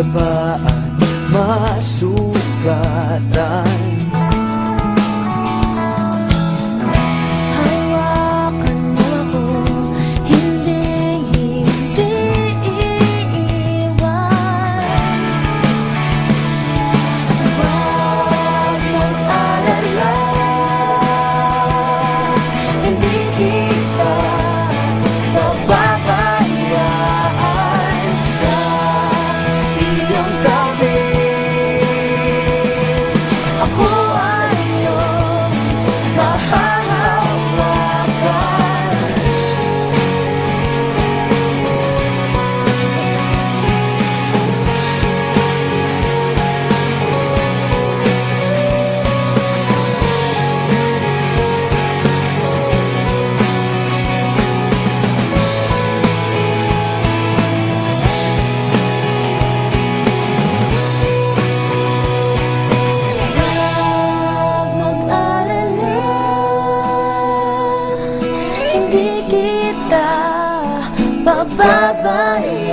madapaan Masukatan Hindi kita pababayaan